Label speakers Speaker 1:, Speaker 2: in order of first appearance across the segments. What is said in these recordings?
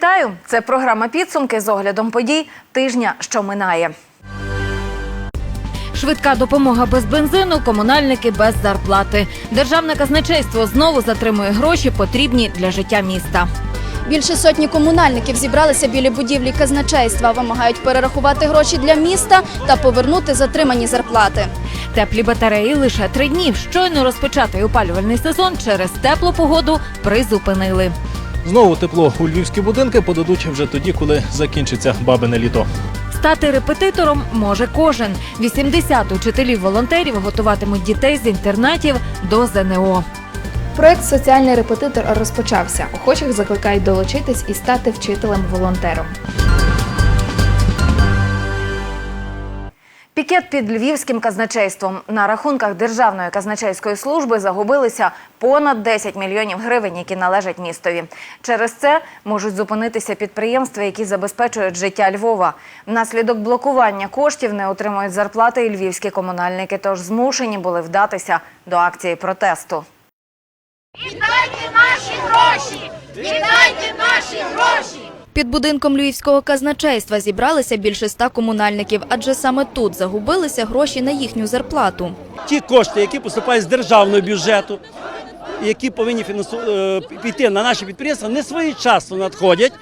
Speaker 1: Вітаю! Це програма підсумки з оглядом подій тижня, що минає. Швидка допомога без бензину, комунальники без зарплати. Державне казначейство знову затримує гроші, потрібні для життя міста.
Speaker 2: Більше сотні комунальників зібралися біля будівлі казначейства, вимагають перерахувати гроші для міста та повернути затримані зарплати.
Speaker 1: Теплі батареї лише три дні. Щойно розпочатий опалювальний сезон через теплу погоду призупинили.
Speaker 3: Знову тепло у львівські будинки подадуть вже тоді, коли закінчиться бабине літо.
Speaker 1: Стати репетитором може кожен. 80 учителів-волонтерів готуватимуть дітей з інтернатів до ЗНО.
Speaker 4: Проект Соціальний репетитор розпочався. Охочих закликають долучитись і стати вчителем-волонтером.
Speaker 1: Пікет під львівським казначейством на рахунках Державної казначейської служби загубилися понад 10 мільйонів гривень, які належать містові. Через це можуть зупинитися підприємства, які забезпечують життя Львова. Внаслідок блокування коштів не отримують зарплати і львівські комунальники, тож змушені були вдатися до акції протесту.
Speaker 5: Віддайте наші гроші! Віддайте наші гроші!
Speaker 2: Під будинком Львівського казначейства зібралися більше ста комунальників, адже саме тут загубилися гроші на їхню зарплату.
Speaker 6: ті кошти, які поступають з державного бюджету, які повинні фінансу- е, піти на наші підприємства, не своєчасно надходять.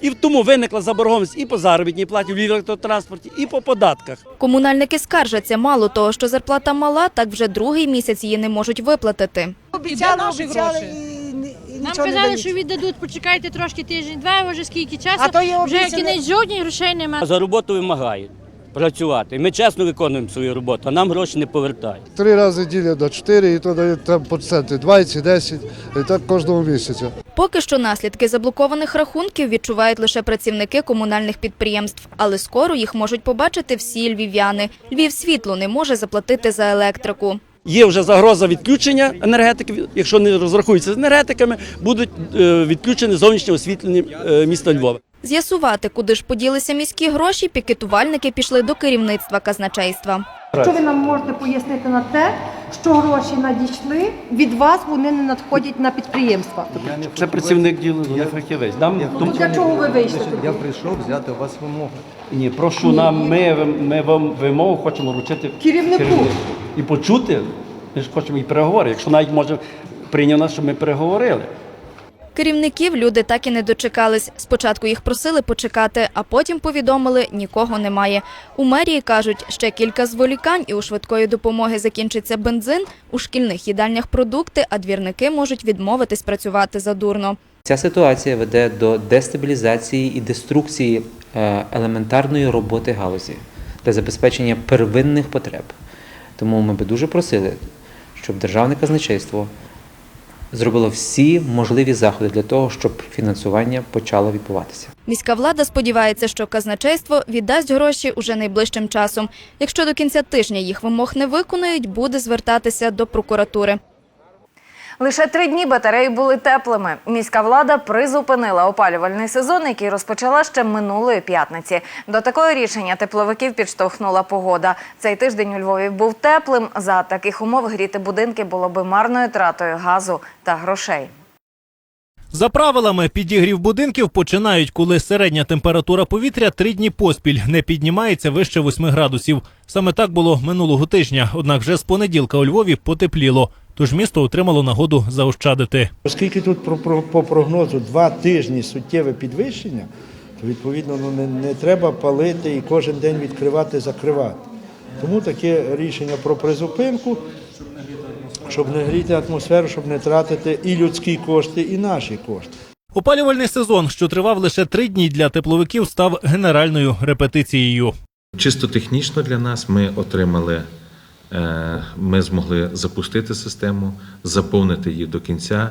Speaker 6: І тому виникла заборгованість і по заробітній платі в електротранспорті, і по податках.
Speaker 2: Комунальники скаржаться, мало того, що зарплата мала, так вже другий місяць її не можуть виплатити.
Speaker 7: Обіцяли, обіцяли
Speaker 8: Нам
Speaker 7: нічого не
Speaker 8: казали,
Speaker 7: дають.
Speaker 8: що віддадуть, почекайте трошки тиждень-два, вже скільки часу.
Speaker 7: А то є
Speaker 8: вже кінець жовтня, грошей немає.
Speaker 6: За роботу вимагають працювати. Ми чесно виконуємо свою роботу, а нам гроші не повертають.
Speaker 9: Три рази ділять до 4, і то дають там проценти 20, 10, і так кожного місяця.
Speaker 2: Поки що наслідки заблокованих рахунків відчувають лише працівники комунальних підприємств, але скоро їх можуть побачити всі львів'яни. Львів світло не може заплатити за електрику.
Speaker 6: Є вже загроза відключення енергетики, якщо не розрахуються з енергетиками, будуть е, відключені зовнішнє освітлення е, міста Львова.
Speaker 2: З'ясувати, куди ж поділися міські гроші, пікетувальники пішли до керівництва казначейства.
Speaker 10: Що ви нам можете пояснити на те, що гроші надійшли від вас, вони не надходять на підприємства?
Speaker 6: Це працівник ділу, не фахівець. Нам
Speaker 10: Ну, для чого ви вийшли?
Speaker 11: Я прийшов взяти у вас вимогу.
Speaker 6: ні, прошу нам. Ми, ми вам вимогу хочемо вручити
Speaker 10: Керівнику.
Speaker 6: І почути. Ми ж хочемо і переговори. Якщо навіть може прийняв нас, щоб ми переговорили.
Speaker 2: Керівників люди так і не дочекались. Спочатку їх просили почекати, а потім повідомили – нікого немає. У мерії кажуть, ще кілька зволікань і у швидкої допомоги закінчиться бензин, у шкільних їдальнях продукти, а двірники можуть відмовитись працювати задурно.
Speaker 12: Ця ситуація веде до дестабілізації і деструкції е, елементарної роботи галузі для забезпечення первинних потреб. Тому ми би дуже просили, щоб державне казначейство зробило всі можливі заходи для того, щоб фінансування почало відбуватися.
Speaker 2: Міська влада сподівається, що казначейство віддасть гроші уже найближчим часом. Якщо до кінця тижня їх вимог не виконають, буде звертатися до прокуратури.
Speaker 1: Лише три дні батареї були теплими. Міська влада призупинила опалювальний сезон, який розпочала ще минулої п'ятниці. До такого рішення тепловиків підштовхнула погода. Цей тиждень у Львові був теплим. За таких умов гріти будинки було би марною тратою газу та грошей.
Speaker 3: За правилами, підігрів будинків починають, коли середня температура повітря три дні поспіль не піднімається вище 8 градусів. Саме так було минулого тижня. Однак вже з понеділка у Львові потепліло. Тож місто отримало нагоду заощадити.
Speaker 11: Оскільки тут по прогнозу два тижні суттєве підвищення, то відповідно ну, не, не треба палити і кожен день відкривати, закривати. Тому таке рішення про призупинку, щоб не гріти атмосферу, щоб не тратити і людські кошти, і наші кошти.
Speaker 3: Опалювальний сезон, що тривав лише три дні для тепловиків, став генеральною репетицією.
Speaker 13: Чисто технічно для нас ми отримали, е, ми змогли запустити систему, заповнити її до кінця,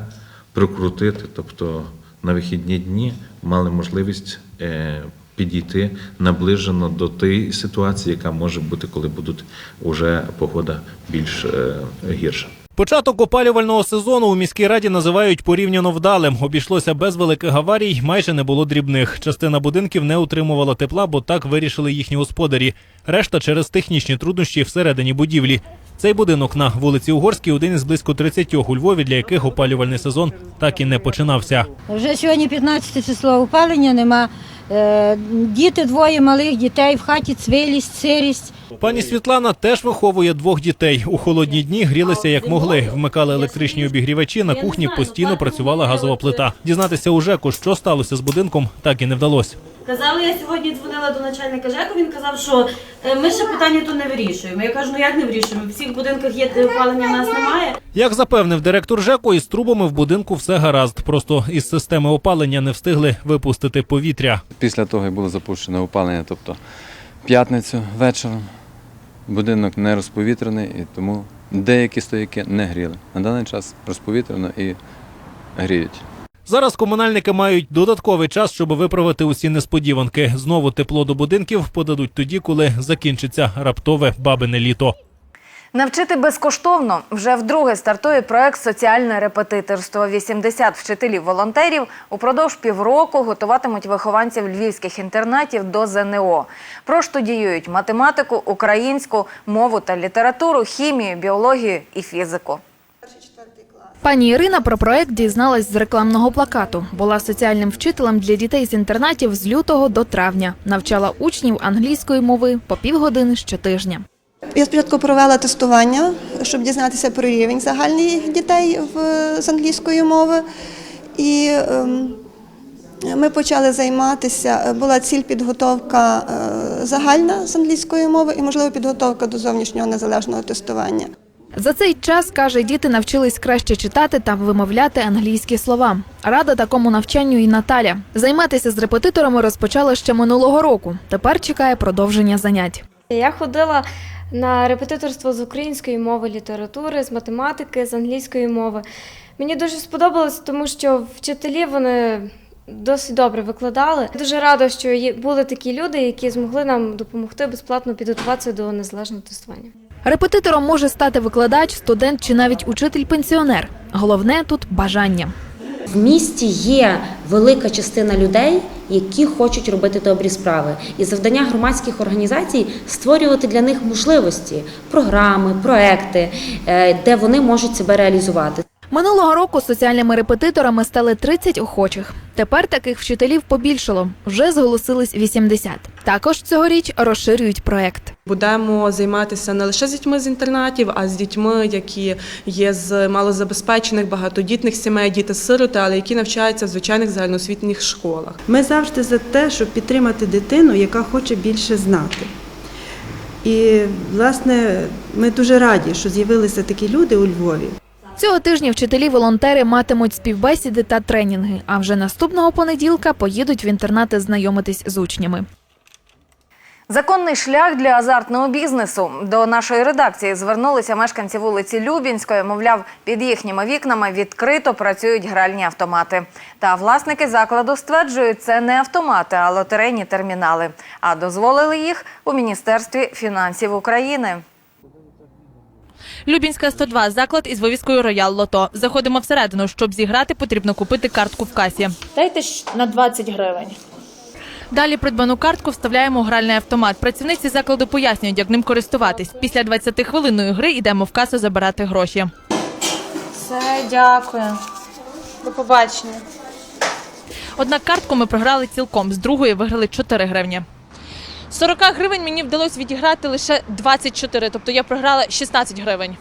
Speaker 13: прокрутити. Тобто на вихідні дні мали можливість е, підійти наближено до тієї ситуації, яка може бути, коли буде вже погода більш е, гірша.
Speaker 3: Початок опалювального сезону у міській раді називають порівняно вдалим. Обійшлося без великих аварій, майже не було дрібних. Частина будинків не утримувала тепла, бо так вирішили їхні господарі. Решта через технічні труднощі всередині будівлі. Цей будинок на вулиці Угорській один із близько 30 у Львові, для яких опалювальний сезон так і не починався.
Speaker 8: Вже сьогодні 15 число опалення нема. Е, Діти двоє малих дітей в хаті цвілість, сирість.
Speaker 3: Пані Світлана теж виховує двох дітей. У холодні дні грілися як могли. Вмикали електричні обігрівачі. На кухні постійно працювала газова плита. Дізнатися у ЖЕКу, що сталося з будинком, так і не вдалося.
Speaker 14: Казали, я сьогодні дзвонила до начальника ЖЕКу, він казав, що е, ми ще питання то не вирішуємо. Я кажу, ну як не вирішуємо? В всіх будинках є опалення, в нас немає.
Speaker 3: Як запевнив директор ЖЕКу, із трубами в будинку все гаразд. Просто із системи опалення не встигли випустити повітря.
Speaker 15: Після того, як було запущено опалення, тобто п'ятницю вечором, будинок не розповітрений, і тому деякі стояки не гріли. На даний час розповітрено і гріють.
Speaker 3: Зараз комунальники мають додатковий час, щоб виправити усі несподіванки. Знову тепло до будинків подадуть тоді, коли закінчиться раптове бабине літо.
Speaker 1: Навчити безкоштовно вже вдруге стартує проект Соціальне репетиторство. 80 вчителів-волонтерів упродовж півроку готуватимуть вихованців львівських інтернатів до ЗНО. Проштудіюють математику, українську, мову та літературу, хімію, біологію і фізику.
Speaker 4: Пані Ірина про проект дізналась з рекламного плакату. Була соціальним вчителем для дітей з інтернатів з лютого до травня. Навчала учнів англійської мови по півгодини щотижня.
Speaker 16: Я спочатку провела тестування, щоб дізнатися про рівень загальний дітей в, з англійської мови. І ем, ми почали займатися. Була ціль підготовка е, загальна з англійської мови і, можливо, підготовка до зовнішнього незалежного тестування.
Speaker 4: За цей час, каже, діти навчились краще читати та вимовляти англійські слова. Рада такому навчанню і Наталя. Займатися з репетиторами розпочала ще минулого року. Тепер чекає продовження занять.
Speaker 17: Я ходила на репетиторство з української мови, літератури, з математики, з англійської мови. Мені дуже сподобалось, тому що вчителі вони досить добре викладали. Дуже рада, що були такі люди, які змогли нам допомогти безплатно підготуватися до незалежного тестування.
Speaker 4: Репетитором може стати викладач, студент чи навіть учитель-пенсіонер. Головне тут бажання.
Speaker 18: В місті є велика частина людей, які хочуть робити добрі справи, і завдання громадських організацій створювати для них можливості, програми, проекти, е, де вони можуть себе реалізувати.
Speaker 4: Минулого року соціальними репетиторами стали 30 охочих. Тепер таких вчителів побільшало. Вже зголосились 80. Також цьогоріч розширюють проект.
Speaker 19: Будемо займатися не лише з дітьми з інтернатів, а з дітьми, які є з малозабезпечених багатодітних сімей, діти-сироти, але які навчаються в звичайних загальноосвітніх школах.
Speaker 20: Ми завжди за те, щоб підтримати дитину, яка хоче більше знати. І, власне, ми дуже раді, що з'явилися такі люди у Львові.
Speaker 4: Цього тижня вчителі-волонтери матимуть співбесіди та тренінги. А вже наступного понеділка поїдуть в інтернати знайомитись з учнями.
Speaker 1: Законний шлях для азартного бізнесу. До нашої редакції звернулися мешканці вулиці Любінської. Мовляв, під їхніми вікнами відкрито працюють гральні автомати. Та власники закладу стверджують, це не автомати, а лотерейні термінали. А дозволили їх у Міністерстві фінансів України.
Speaker 21: Любінська 102 – заклад із вивіскою Роял Лото. Заходимо всередину. Щоб зіграти, потрібно купити картку в касі.
Speaker 22: Дайте ж на 20 гривень.
Speaker 21: Далі придбану картку вставляємо у гральний автомат. Працівниці закладу пояснюють, як ним користуватись. Після 20-хвилинної гри йдемо в касу забирати гроші.
Speaker 22: Все, дякую. До побачення.
Speaker 21: Однак картку ми програли цілком. З другої виграли 4 гривні. З 40 гривень мені вдалося відіграти лише 24, тобто я програла 16 гривень.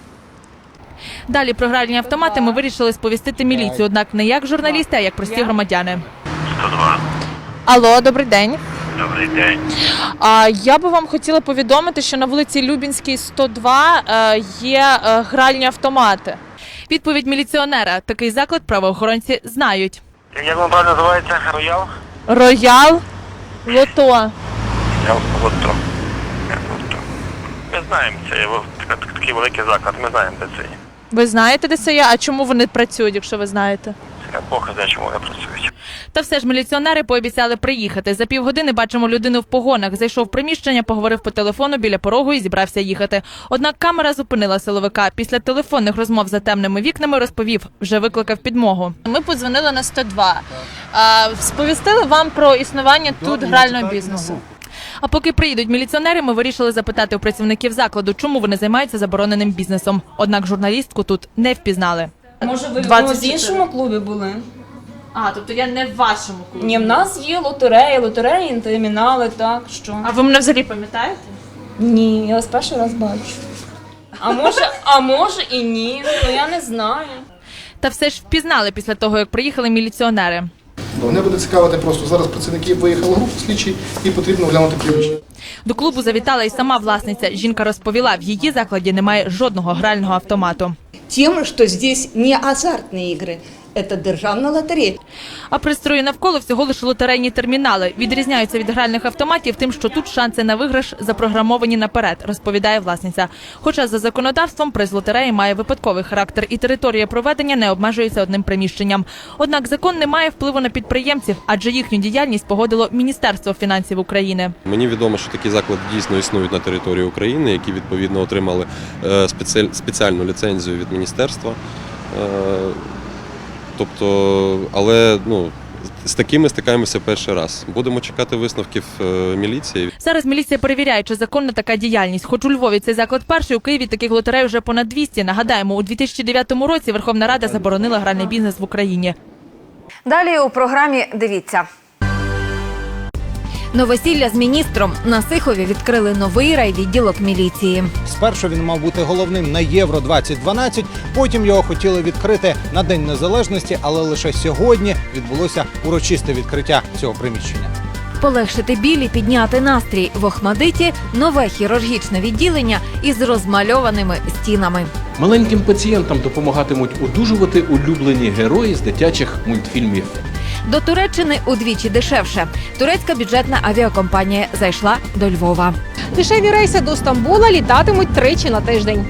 Speaker 21: Далі про гральні автомати ми вирішили сповістити міліцію, однак не як журналісти, а як прості громадяни.
Speaker 23: 102.
Speaker 21: Алло, добрий день.
Speaker 23: Добрий день.
Speaker 21: А я би вам хотіла повідомити, що на вулиці Любінській 102 е, є е, гральні автомати. Відповідь міліціонера. Такий заклад правоохоронці знають.
Speaker 23: Як вам правильно називається? Роял?
Speaker 21: Роял Лото.
Speaker 23: Я Лотро. Ми знаємо, це є такий великий заклад, ми знаємо, де це є.
Speaker 21: Ви знаєте, де це є? А чому вони працюють, якщо ви знаєте?
Speaker 23: Я Бог знає, чому вони працюють.
Speaker 21: Та все ж міліціонери пообіцяли приїхати. За півгодини бачимо людину в погонах. Зайшов в приміщення, поговорив по телефону біля порогу і зібрався їхати. Однак камера зупинила силовика. Після телефонних розмов за темними вікнами розповів, вже викликав підмогу. Ми подзвонили на 102. А, сповістили вам про існування тут грального бізнесу. А поки приїдуть міліціонери, ми вирішили запитати у працівників закладу, чому вони займаються забороненим бізнесом. Однак журналістку тут не впізнали.
Speaker 24: Може, ви
Speaker 21: 24.
Speaker 24: в іншому клубі були?
Speaker 21: А, тобто я не в вашому клубі.
Speaker 24: Ні, в нас є лотереї, лотереї, термінали, так, що.
Speaker 21: А ви мене взагалі пам'ятаєте?
Speaker 24: Ні, я вас перший раз бачу. А може, а може і ні, ну я не знаю.
Speaker 21: Та все ж впізнали після того, як приїхали міліціонери.
Speaker 25: Мене буде цікавити просто зараз працівники виїхали групу слідчі і потрібно глянути приміщення.
Speaker 21: До клубу завітала і сама власниця. Жінка розповіла, в її закладі немає жодного грального автомату.
Speaker 26: Тим, що здесь не азартні игры, это державная лотерея.
Speaker 21: А пристрої навколо всього лише лотерейні термінали. Відрізняються від гральних автоматів тим, що тут шанси на виграш запрограмовані наперед, розповідає власниця. Хоча за законодавством приз лотереї має випадковий характер, і територія проведення не обмежується одним приміщенням. Однак закон не має впливу на підприємців, адже їхню діяльність погодило Міністерство фінансів України.
Speaker 27: Мені відомо, що такі заклади дійсно існують на території України, які відповідно отримали е, спеціальну ліцензію від міністерства. Тобто, але ну, з такими стикаємося перший раз. Будемо чекати висновків е, міліції.
Speaker 21: Зараз міліція перевіряє, чи законна така діяльність. Хоч у Львові цей заклад перший, у Києві таких лотерей вже понад 200. Нагадаємо, у 2009 році Верховна Рада заборонила гральний бізнес в Україні.
Speaker 1: Далі у програмі дивіться. Новосілля з міністром на Сихові відкрили новий райвідділок міліції.
Speaker 28: Спершу він мав бути головним на Євро 2012, потім його хотіли відкрити на День Незалежності, але лише сьогодні відбулося урочисте відкриття цього приміщення.
Speaker 1: Полегшити біль і підняти настрій в Охмадиті нове хірургічне відділення із розмальованими стінами.
Speaker 29: Маленьким пацієнтам допомагатимуть одужувати улюблені герої з дитячих мультфільмів.
Speaker 1: До Туреччини удвічі дешевше. Турецька бюджетна авіакомпанія зайшла до Львова.
Speaker 30: Дешеві рейси до Стамбула літатимуть тричі на тиждень.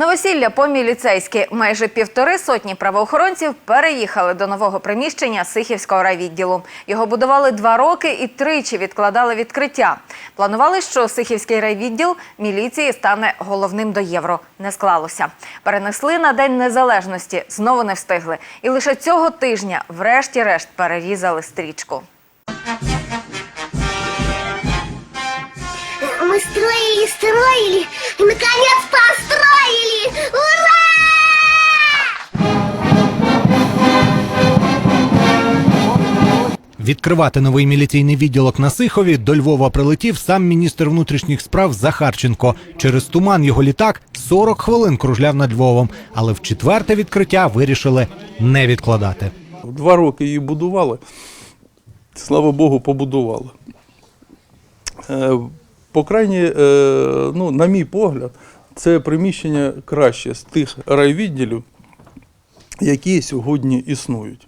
Speaker 1: Новосілля по-міліцейськи. Майже півтори сотні правоохоронців переїхали до нового приміщення Сихівського райвідділу. Його будували два роки і тричі відкладали відкриття. Планували, що Сихівський райвідділ міліції стане головним до євро. Не склалося. Перенесли на День Незалежності, знову не встигли. І лише цього тижня, врешті-решт, перерізали стрічку.
Speaker 31: Строили, строили, и наконец построили! Ура!
Speaker 28: Відкривати новий міліційний відділок на Сихові до Львова прилетів сам міністр внутрішніх справ Захарченко. Через туман його літак 40 хвилин кружляв над Львовом, але в четверте відкриття вирішили не відкладати.
Speaker 32: Два роки її будували. Слава Богу, побудували. По крайній, е, ну, на мій погляд, це приміщення краще з тих райвідділів, які сьогодні існують.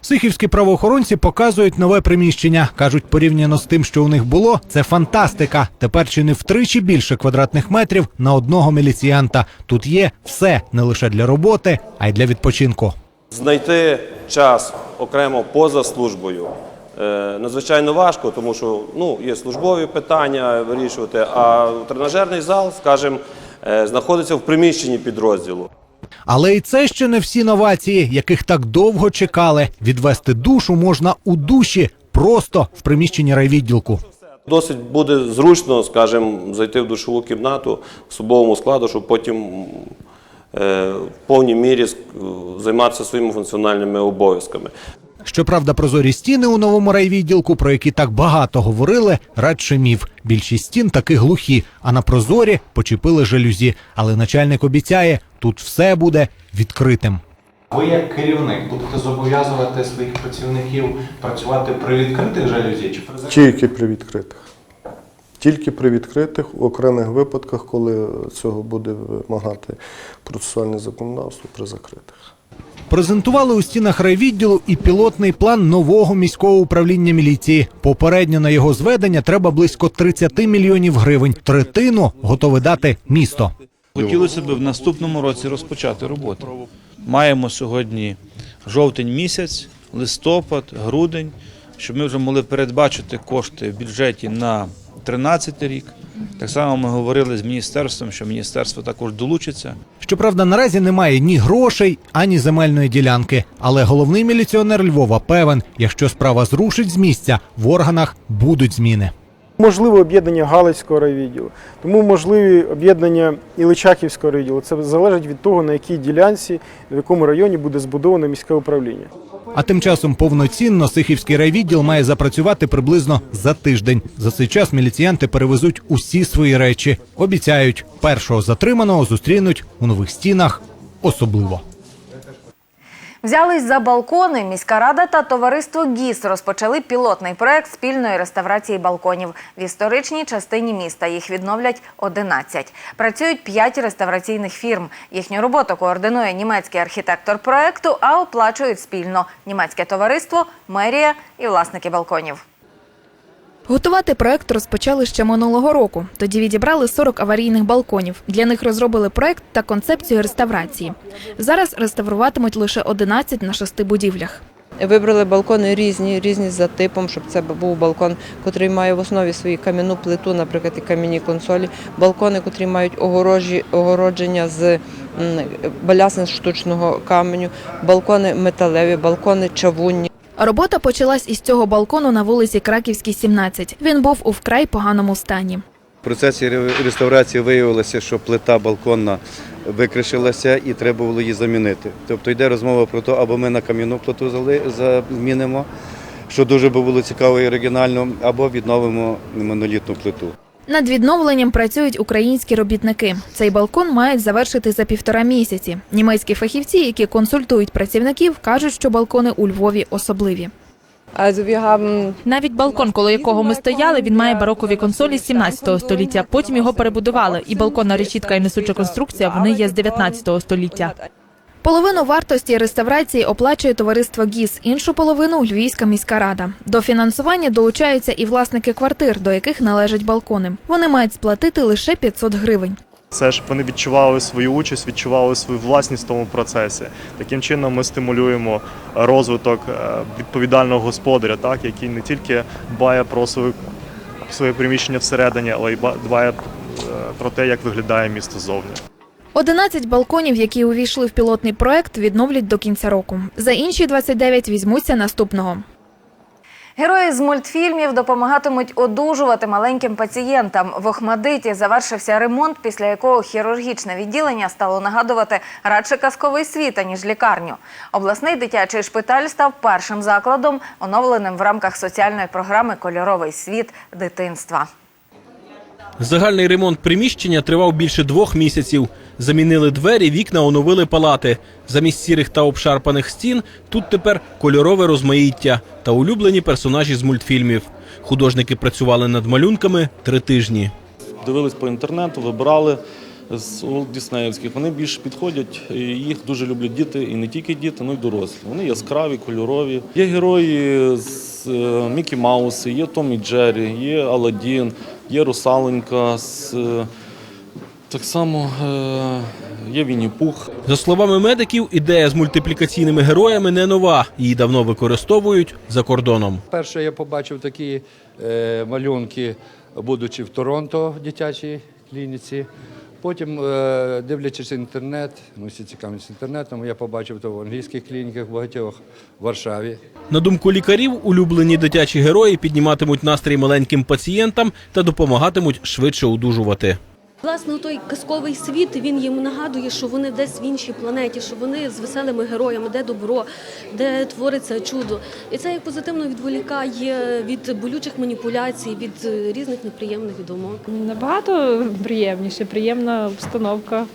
Speaker 28: Сихівські правоохоронці показують нове приміщення. кажуть, порівняно з тим, що у них було, це фантастика. Тепер чи не втричі більше квадратних метрів на одного міліціянта. Тут є все не лише для роботи, а й для відпочинку.
Speaker 33: Знайти час окремо поза службою надзвичайно важко, тому що ну, є службові питання вирішувати, а тренажерний зал, скажімо, е, знаходиться в приміщенні підрозділу.
Speaker 28: Але і це ще не всі новації, яких так довго чекали. Відвести душу можна у душі, просто в приміщенні райвідділку.
Speaker 33: Досить буде зручно, скажімо, зайти в душову кімнату в особовому складу, щоб потім е, в повній мірі займатися своїми функціональними обов'язками.
Speaker 28: Щоправда, прозорі стіни у новому райвідділку, про які так багато говорили, радше міф. Більшість стін таки глухі, а на прозорі почепили жалюзі. Але начальник обіцяє, тут все буде відкритим.
Speaker 34: Ви як керівник будете зобов'язувати своїх працівників працювати при відкритих жалюзі чи при?
Speaker 35: Тільки при відкритих. Тільки при відкритих, в окремих випадках, коли цього буде вимагати процесуальне законодавство при закритих.
Speaker 28: Презентували у стінах райвідділу і пілотний план нового міського управління міліції. Попередньо на його зведення треба близько 30 мільйонів гривень. Третину готове дати місто.
Speaker 36: Хотілося б в наступному році розпочати роботу.
Speaker 37: маємо сьогодні жовтень місяць, листопад, грудень, щоб ми вже могли передбачити кошти в бюджеті на 2013 рік. Так само ми говорили з міністерством, що міністерство також долучиться.
Speaker 28: Щоправда, наразі немає ні грошей, ані земельної ділянки. Але головний міліціонер Львова певен, якщо справа зрушить з місця, в органах будуть зміни.
Speaker 38: Можливо об'єднання Галицького райвідділу, тому можливі об'єднання і Личаківського райвідділу. Це залежить від того, на якій ділянці, в якому районі буде збудоване міське управління.
Speaker 28: А тим часом повноцінно Сихівський райвідділ має запрацювати приблизно за тиждень. За цей час міліціянти перевезуть усі свої речі. Обіцяють, першого затриманого зустрінуть у нових стінах особливо.
Speaker 1: Взялись за балкони. Міська рада та товариство ГІС розпочали пілотний проект спільної реставрації балконів в історичній частині міста. Їх відновлять 11. Працюють 5 реставраційних фірм. Їхню роботу координує німецький архітектор проекту, а оплачують спільно німецьке товариство, мерія і власники балконів.
Speaker 4: Готувати проект розпочали ще минулого року. Тоді відібрали 40 аварійних балконів. Для них розробили проект та концепцію реставрації. Зараз реставруватимуть лише 11 на шести будівлях.
Speaker 39: Вибрали балкони різні, різні за типом, щоб це був балкон, який має в основі свою кам'яну плиту, наприклад, і кам'яні консолі, балкони, які мають огорожі, огородження з балясин штучного каменю, балкони металеві, балкони чавунні.
Speaker 4: Робота почалась із цього балкону на вулиці Краківській, 17. Він був у вкрай поганому стані.
Speaker 40: В процесі реставрації виявилося, що плита балконна викришилася і треба було її замінити. Тобто йде розмова про те, або ми на кам'яну плиту замінимо, що дуже було цікаво і оригінально, або відновимо монолітну плиту.
Speaker 4: Над відновленням працюють українські робітники. Цей балкон мають завершити за півтора місяці. Німецькі фахівці, які консультують працівників, кажуть, що балкони у Львові особливі.
Speaker 21: Навіть балкон, коло якого ми стояли, він має барокові консолі з 17 століття. Потім його перебудували. І балконна решітка і несуча конструкція вони є з 19 століття.
Speaker 4: Половину вартості реставрації оплачує товариство ГІС, іншу половину Львівська міська рада. До фінансування долучаються і власники квартир, до яких належать балкони. Вони мають сплатити лише 500 гривень.
Speaker 41: Це щоб вони відчували свою участь, відчували свою власність в тому процесі. Таким чином ми стимулюємо розвиток е, відповідального господаря, так який не тільки дбає про свою своє приміщення всередині, але й ба- дбає е, про те, як виглядає місто ззовні.
Speaker 4: 11 балконів, які увійшли в пілотний проект, відновлять до кінця року. За інші 29 візьмуться наступного.
Speaker 1: Герої з мультфільмів допомагатимуть одужувати маленьким пацієнтам. В Охмадиті завершився ремонт, після якого хірургічне відділення стало нагадувати радше казковий світ, аніж лікарню. Обласний дитячий шпиталь став першим закладом, оновленим в рамках соціальної програми Кольоровий світ дитинства.
Speaker 42: Загальний ремонт приміщення тривав більше двох місяців. Замінили двері, вікна оновили палати. Замість сірих та обшарпаних стін тут тепер кольорове розмаїття та улюблені персонажі з мультфільмів. Художники працювали над малюнками три тижні.
Speaker 43: Дивились по інтернету, вибирали з Діснеївських. Вони більше підходять, їх дуже люблять діти, і не тільки діти, але й дорослі. Вони яскраві, кольорові. Є герої з е, Мікі Мауси, є Том і Джері, є Аладдін, є Русаленька. З, е, так само е, є Вінні Пух.
Speaker 42: За словами медиків, ідея з мультиплікаційними героями не нова. Її давно використовують за кордоном.
Speaker 44: Перше я побачив такі е, малюнки, будучи в Торонто в дитячій клініці. Потім, е, дивлячись інтернет, ми всі цікавимося інтернетом, я побачив то в англійських клініках багатьох в Варшаві.
Speaker 42: На думку лікарів, улюблені дитячі герої підніматимуть настрій маленьким пацієнтам та допомагатимуть швидше одужувати.
Speaker 45: Власне, той казковий світ він їм нагадує, що вони десь в іншій планеті, що вони з веселими героями, де добро, де твориться чудо. І це як позитивно відволікає від болючих маніпуляцій, від е, різних неприємних думок.
Speaker 22: Набагато приємніше, приємна обстановка.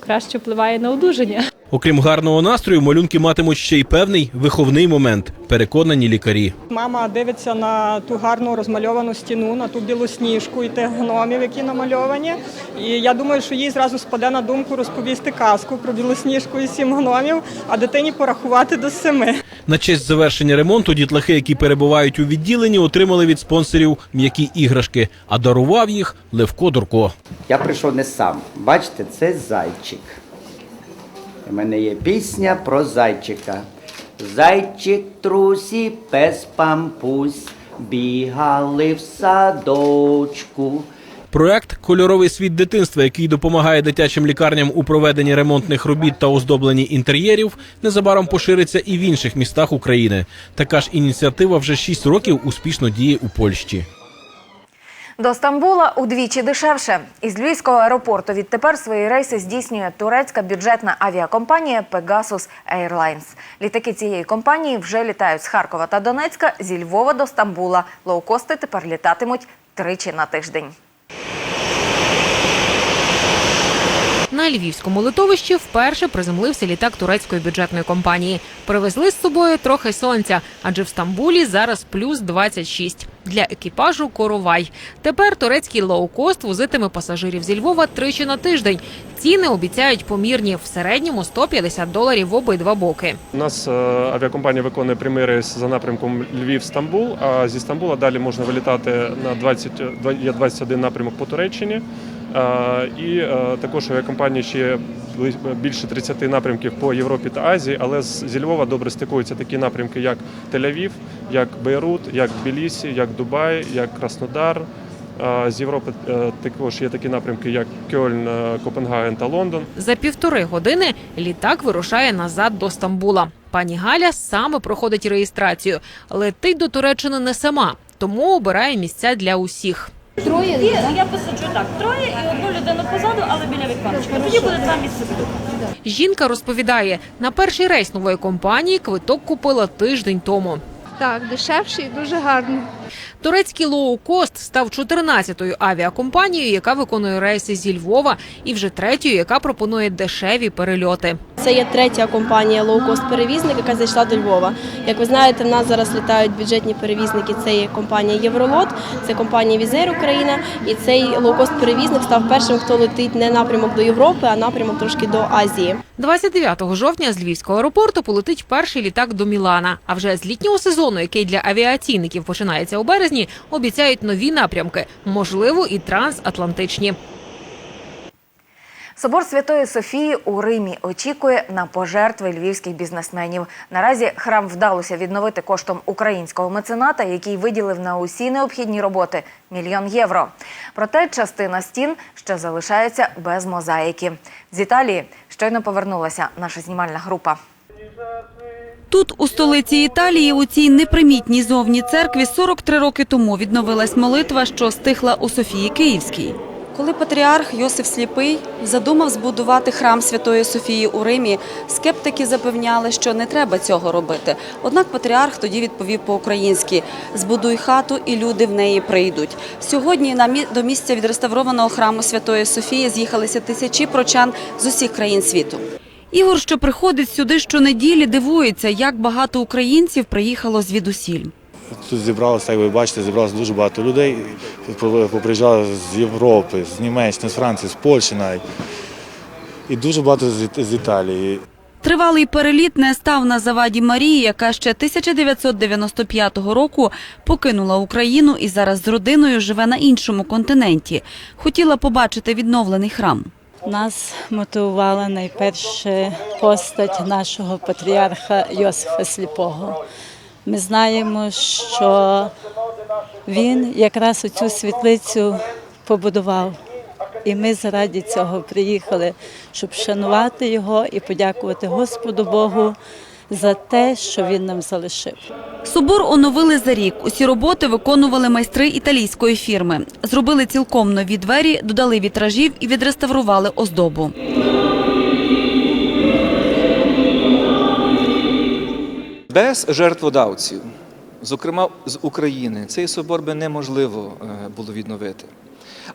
Speaker 22: Краще впливає на одужання.
Speaker 42: Окрім гарного настрою, малюнки матимуть ще й певний виховний момент, переконані лікарі.
Speaker 46: Мама дивиться на ту гарну розмальовану стіну, на ту білосніжку і тих гномів, які намальовані. І я думаю, що їй зразу спаде на думку розповісти казку про білосніжку і сім гномів, а дитині порахувати до семи.
Speaker 42: На честь завершення ремонту дітлахи, які перебувають у відділенні, отримали від спонсорів м'які іграшки, а дарував їх Левко Дурко.
Speaker 47: Я прийшов не сам. Бачите, це зайчик.
Speaker 48: У мене є пісня про зайчика. Зайчик трусі, пес пампусь, бігали в садочку.
Speaker 42: Проект Кольоровий світ дитинства, який допомагає дитячим лікарням у проведенні ремонтних робіт та оздобленні інтер'єрів, незабаром пошириться і в інших містах України. Така ж ініціатива вже 6 років успішно діє у Польщі.
Speaker 1: До Стамбула удвічі дешевше. Із Львівського аеропорту відтепер свої рейси здійснює турецька бюджетна авіакомпанія Pegasus Airlines. Літаки цієї компанії вже літають з Харкова та Донецька, зі Львова до Стамбула. Лоукости тепер літатимуть тричі на тиждень.
Speaker 49: На львівському литовищі вперше приземлився літак турецької бюджетної компанії. Привезли з собою трохи сонця, адже в Стамбулі зараз плюс 26. Для екіпажу коровай. Тепер турецький лоукост возитиме пасажирів зі Львова тричі на тиждень. Ціни обіцяють помірні в середньому 150 доларів в обидва боки.
Speaker 41: У нас е, авіакомпанія виконує прямий рейс за напрямком Львів-Стамбул, а зі Стамбула далі можна вилітати на 20, два- є 21 напрямок по Туреччині. Е, І е, також авіакомпанії ще є більше 30 напрямків по Європі та Азії, але зі Львова добре стикуються такі напрямки, як Тель-Авів, як Бейрут, як Тбілісі, як Дубай, як Краснодар. Е, З Європи е, також є такі напрямки, як Кьольн, е, Копенгаген та Лондон.
Speaker 49: За півтори години літак вирушає назад до Стамбула. Пані Галя саме проходить реєстрацію. Летить до Туреччини не сама, тому обирає місця для усіх.
Speaker 50: Троє і я посаджу так. Троє і одну людину позаду, але біля віконечка. Тоді буде два місця.
Speaker 49: Жінка розповідає, на перший рейс нової компанії квиток купила тиждень тому.
Speaker 47: Так, дешевше і дуже гарно.
Speaker 49: Турецький лоукост став 14-ю авіакомпанією, яка виконує рейси зі Львова, і вже третьою, яка пропонує дешеві перельоти.
Speaker 51: Це є третя компанія лоукост-перевізник, яка зайшла до Львова. Як ви знаєте, в нас зараз літають бюджетні перевізники. Це є компанія Євролот, це компанія Візер Україна. І цей лоукост-перевізник став першим, хто летить не напрямок до Європи, а напрямок трошки до Азії.
Speaker 49: 29 жовтня з Львівського аеропорту полетить перший літак до Мілана. А вже з літнього сезону, який для авіаційників починається у березні, обіцяють нові напрямки, можливо, і трансатлантичні.
Speaker 1: Собор Святої Софії у Римі очікує на пожертви львівських бізнесменів. Наразі храм вдалося відновити коштом українського мецената, який виділив на усі необхідні роботи мільйон євро. Проте частина стін ще залишається без мозаїки. З Італії щойно повернулася наша знімальна група.
Speaker 52: Тут, у столиці Італії, у цій непримітній зовні церкві 43 роки тому відновилась молитва, що стихла у Софії Київській.
Speaker 53: Коли патріарх Йосиф Сліпий задумав збудувати храм Святої Софії у Римі, скептики запевняли, що не треба цього робити. Однак патріарх тоді відповів по-українськи: збудуй хату, і люди в неї прийдуть. Сьогодні до місця відреставрованого храму Святої Софії з'їхалися тисячі прочан з усіх країн світу.
Speaker 52: Ігор, що приходить сюди щонеділі, дивується, як багато українців приїхало звідусіль.
Speaker 54: Тут зібралося, як ви бачите, зібралося дуже багато людей. Тут Поприїжджали з Європи, з Німеччини, з Франції, з Польщі навіть. І дуже багато з з Італії.
Speaker 52: Тривалий переліт не став на заваді Марії, яка ще 1995 року покинула Україну і зараз з родиною живе на іншому континенті. Хотіла побачити відновлений храм.
Speaker 55: Нас мотивувала найперше постать нашого патріарха Йосифа Сліпого. Ми знаємо, що він якраз оцю світлицю побудував. І ми заради цього приїхали, щоб шанувати його і подякувати Господу Богу за те, що він нам залишив.
Speaker 52: Собор оновили за рік. Усі роботи виконували майстри італійської фірми. Зробили цілком нові двері, додали вітражів і відреставрували оздобу.
Speaker 56: Без жертводавців, зокрема з України, цей собор би неможливо е, було відновити.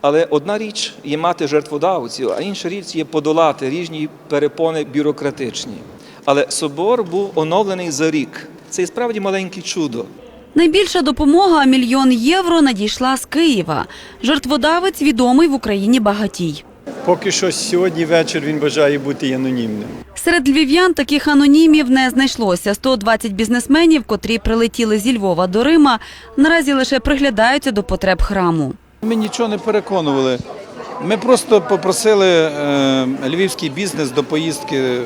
Speaker 56: Але одна річ є мати жертводавців, а інша річ є подолати різні перепони бюрократичні. Але собор був оновлений за рік. Це і справді маленьке чудо.
Speaker 52: Найбільша допомога мільйон євро надійшла з Києва. Жертводавець відомий в Україні багатій.
Speaker 57: Поки що сьогодні вечір він бажає бути анонімним.
Speaker 52: Серед львів'ян таких анонімів не знайшлося. 120 бізнесменів, котрі прилетіли зі Львова до Рима, наразі лише приглядаються до потреб храму.
Speaker 58: Ми нічого не переконували. Ми просто попросили е, львівський бізнес до поїздки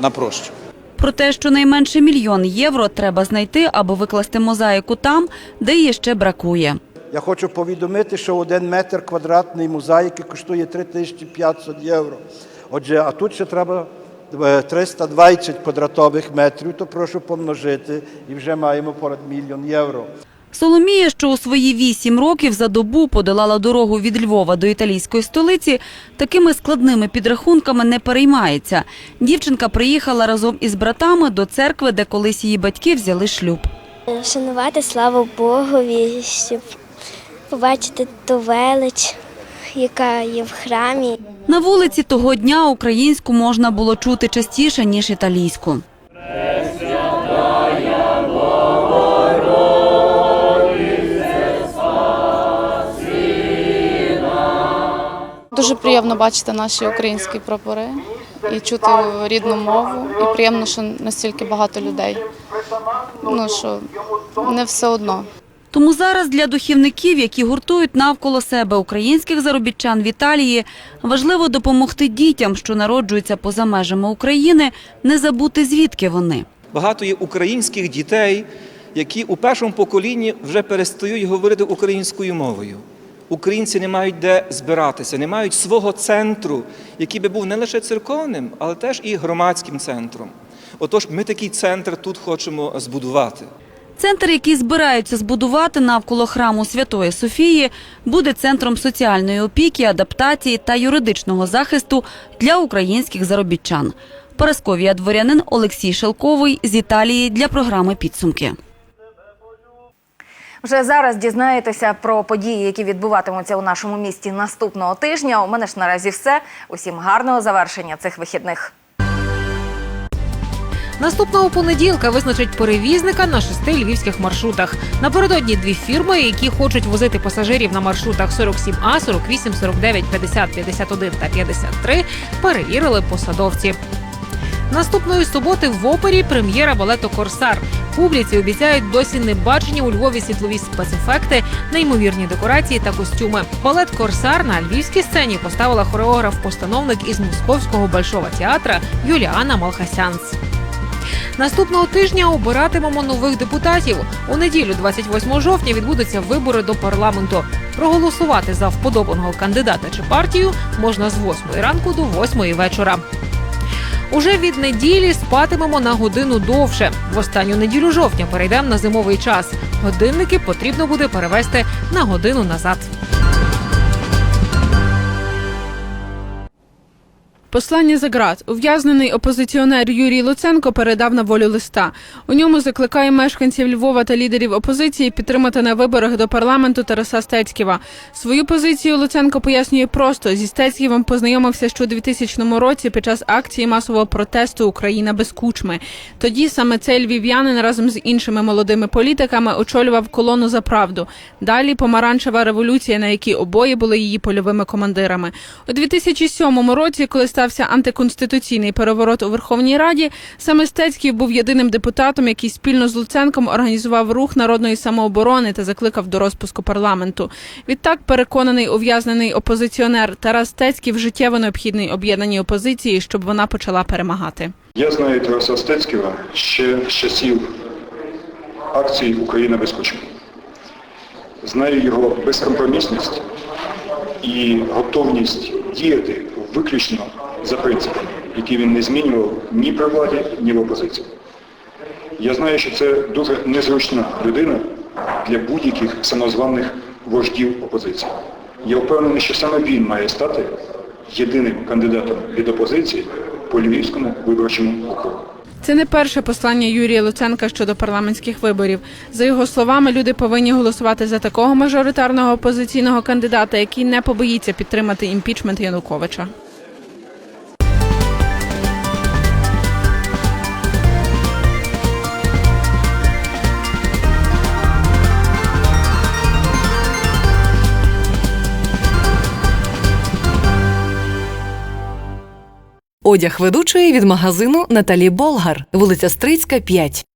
Speaker 59: на прощу.
Speaker 52: Про те, що найменше мільйон євро треба знайти, аби викласти мозаїку там, де її ще бракує.
Speaker 60: Я хочу повідомити, що один метр квадратний мозаїки коштує 3500 євро. Отже, а тут ще треба 320 квадратових метрів, то прошу помножити, і вже маємо понад мільйон євро.
Speaker 52: Соломія, що у свої вісім років за добу подолала дорогу від Львова до італійської столиці, такими складними підрахунками не переймається. Дівчинка приїхала разом із братами до церкви, де колись її батьки взяли шлюб.
Speaker 61: Шанувати славу Богові, щоб побачити ту велич, яка є в храмі.
Speaker 52: На вулиці того дня українську можна було чути частіше, ніж італійську.
Speaker 62: Дуже приємно бачити наші українські прапори і чути рідну мову. І приємно, що настільки багато людей. Ну що не все одно.
Speaker 52: Тому зараз для духівників, які гуртують навколо себе українських заробітчан в Італії, важливо допомогти дітям, що народжуються поза межами України, не забути звідки вони.
Speaker 56: Багато є українських дітей, які у першому поколінні вже перестають говорити українською мовою. Українці не мають де збиратися, не мають свого центру, який би був не лише церковним, але теж і громадським центром. Отож, ми такий центр тут хочемо збудувати.
Speaker 52: Центр, який збираються збудувати навколо храму Святої Софії, буде центром соціальної опіки, адаптації та юридичного захисту для українських заробітчан. Парасковія дворянин Олексій Шелковий з Італії для програми Підсумки.
Speaker 1: Вже зараз дізнаєтеся про події, які відбуватимуться у нашому місті наступного тижня. У мене ж наразі все. Усім гарного завершення цих вихідних.
Speaker 49: Наступного понеділка визначать перевізника на шести львівських маршрутах. Напередодні дві фірми, які хочуть возити пасажирів на маршрутах 47А, 48, 49, 50, 51 та 53, перевірили посадовці. Наступної суботи в опері прем'єра балету Корсар. Публіці обіцяють досі не бачені у Львові світлові спецефекти, неймовірні декорації та костюми. Балет Корсар на львівській сцені поставила хореограф-постановник із московського большого театра Юліана Малхасянц. Наступного тижня обиратимемо нових депутатів. У неділю, 28 жовтня, відбудуться вибори до парламенту. Проголосувати за вподобаного кандидата чи партію можна з 8 ранку до 8 вечора. Уже від неділі спатимемо на годину довше. В останню неділю жовтня перейдемо на зимовий час. Годинники потрібно буде перевести на годину назад.
Speaker 63: Послання за ґрат. Ув'язнений опозиціонер Юрій Луценко передав на волю листа. У ньому закликає мешканців Львова та лідерів опозиції підтримати на виборах до парламенту Тараса Стецьківа. Свою позицію Луценко пояснює просто зі Стецьківим познайомився ще у 2000 році під час акції масового протесту Україна без кучми. Тоді саме цей львів'янин разом з іншими молодими політиками очолював колону за правду. Далі помаранчева революція, на якій обоє були її польовими командирами. У 2007 році, коли стався антиконституційний переворот у Верховній Раді, саме Стецький був єдиним депутатом, який спільно з Луценком організував рух народної самооборони та закликав до розпуску парламенту. Відтак, переконаний ув'язнений опозиціонер Тарас Стецький в життєво необхідний об'єднаній опозиції, щоб вона почала перемагати.
Speaker 64: Я знаю Тараса Стецького ще з часів акції Україна без кучми. Знаю його безкомпромісність і готовність діяти виключно за принципами, які він не змінював ні при владі, ні в опозиції. Я знаю, що це дуже незручна людина для будь-яких самозваних вождів опозиції. Я впевнений, що саме він має стати єдиним кандидатом від опозиції по Львівському виборчому округу.
Speaker 63: Це не перше послання Юрія Луценка щодо парламентських виборів. За його словами, люди повинні голосувати за такого мажоритарного опозиційного кандидата, який не побоїться підтримати імпічмент Януковича.
Speaker 65: Одяг ведучої від магазину Наталі Болгар, вулиця Стрицька, 5.